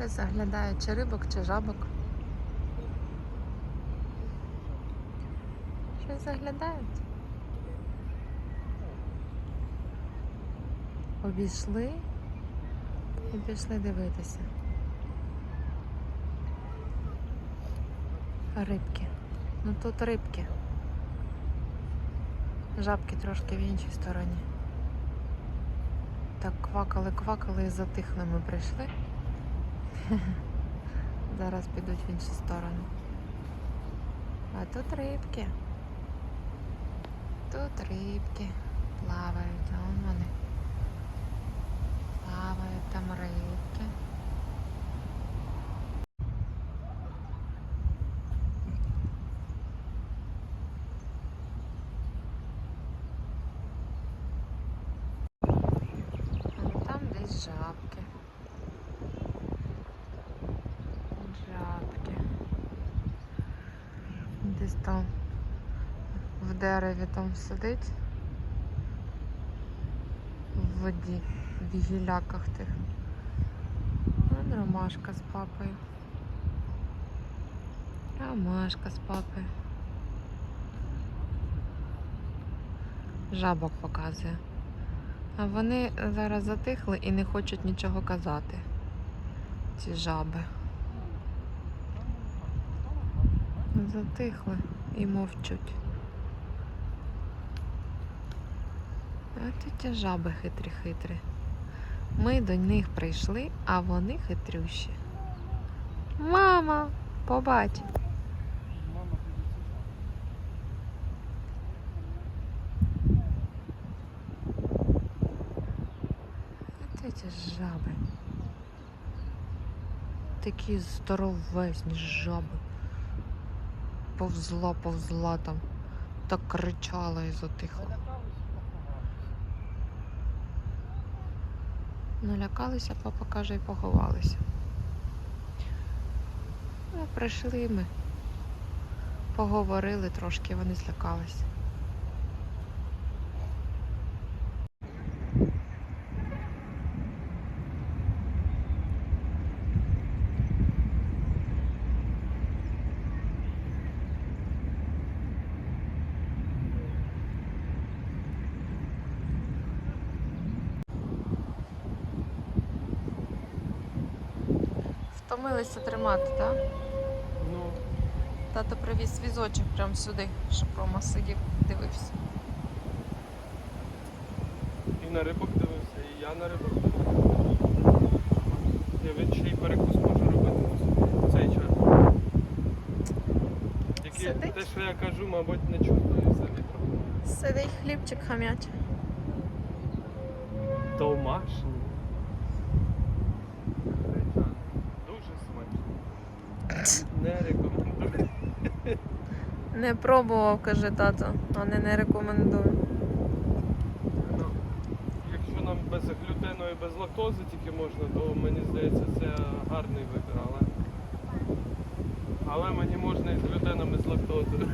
Щось заглядає, чи рибок, чи жабок. Щось заглядають. Обійшли і пішли дивитися. Рибки. Ну тут рибки. Жабки трошки в іншій стороні. Так квакали, квакали і затихли ми прийшли. Зараз підуть в іншу сторону. А тут рибки. Тут рибки плавають, а вон вони. Плавають там рибки. А там десь жабки. Жабки. Десь там в дереві там сидить. В воді, в гіляках тих. Вон ромашка з папою. Ромашка з папою. Жабок показує. А вони зараз затихли і не хочуть нічого казати. Ці жаби. Затихли і мовчуть. А ті жаби хитрі-хитрі. Ми до них прийшли, а вони хитрющі. Мама, побач. Ці жаби. Такі здоровезні жаби. Повзла, повзла там. Так кричала і затихла. Налякалися, папа каже, і поховалися. Ну, прийшли ми. Поговорили трошки, вони злякалися. Втомилися тримати, так? Ну, Тато привіз візочок прямо сюди, щоб Рома сидів, дивився. і на рибок дивився, і я на рибок дивився. Я він ще й перекус може робити в цей час. Тільки Сидить? те, що я кажу, мабуть, не чутно і сидить трохи. Сидить хлібчик хам'ять. Домашній. Не пробував, каже тато, вони не, не рекомендую. Ну, якщо нам без глютену і без лактози тільки можна, то мені здається це гарний вибір, але. Але мені можна і з глютеном, і з лактозою.